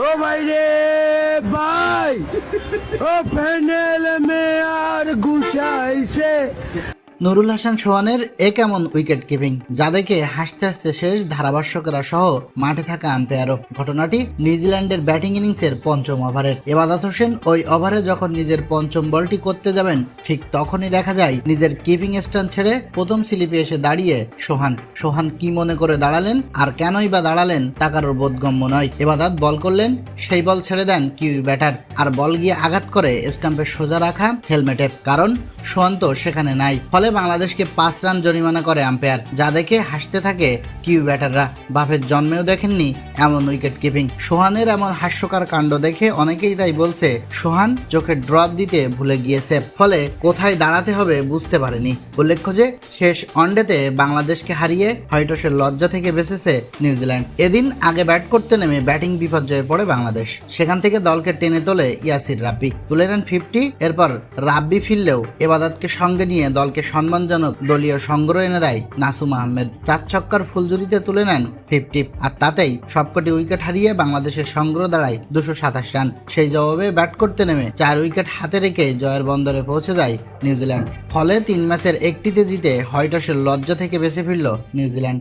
ও ভাই রে ভাই ও প্যানেল মে আর গুছাইছে। নুরুল হাসান সোহানের এ কেমন উইকেট কিপিং? যা দেখে হাসতে হাসতে শেষ ধারাভাষ্যকেরা সহ মাঠে থাকা আম্পায়ারও। ঘটনাটি নিউজিল্যান্ডের ব্যাটিং ইনিংসের পঞ্চম ওভারের। এবাদত হোসেন ওই ওভারে যখন নিজের পঞ্চম বলটি করতে যাবেন, ঠিক তখনই দেখা যায় নিজের কিপিং স্ট্যান্ড ছেড়ে প্রথম স্লিপে এসে দাঁড়িয়ে সোহান। সোহান কি মনে করে দাঁড়ালেন আর কেনই বা দাঁড়ালেন তা কারোর বোধগম্য নয়। এবাদাত বল করলেন, সেই বল ছেড়ে দেন কিউই ব্যাটার। আর বল গিয়ে আঘাত করে স্টাম্পে সোজা রাখা হেলমেটের। কারণ সোহান তো সেখানে নাই। ফলে বাংলাদেশকে পাঁচ রান জরিমানা করে আম্পায়ার, যা দেখে হাসতে থাকে কিউ ব্যাটাররা। বাপের জন্মেও দেখেননি এমন উইকেট কিপিং। সোহানের এমন হাস্যকর কাণ্ড দেখে অনেকেই তাই বলছে, সোহান চোখে ড্রপ দিতে ভুলে গিয়েছে, ফলে কোথায় দাঁড়াতে হবে বুঝতে পারেনি। উল্লেখ্য যে, শেষ ওয়ানডেতে বাংলাদেশকে হারিয়ে হোয়াইটসের লজ্জা থেকে বেঁচেছে নিউজিল্যান্ড। এদিন আগে ব্যাট করতে নেমে ব্যাটিং বিপর্যয়ে পড়ে বাংলাদেশ। সেখান থেকে দলকে টেনে তোলে ইয়াসির রাব্বি। তুলে নেন ফিফটি, এরপর রাব্বি ফিরলেও এবাদতকে সঙ্গে নিয়ে দলকে সম্মানজনক দলীয় সংগ্রহ এনে দেয় নাসুম আহমেদ। চার ছক্কার ফুলজুরিতে তুলে নেন ফিফটি, আর তাতেই সবকটি উইকেট হারিয়ে বাংলাদেশের সংগ্রহ দাঁড়ায় দুশো সাতাশ রান। সেই জবাবে ব্যাট করতে নেমে চার উইকেট হাতে রেখে জয়ের বন্দরে পৌঁছে যায় নিউজিল্যান্ড। ফলে তিন ম্যাচের একটিতে জিতে হয়টসের লজ্জা থেকে বেঁচে ফিরল নিউজিল্যান্ড।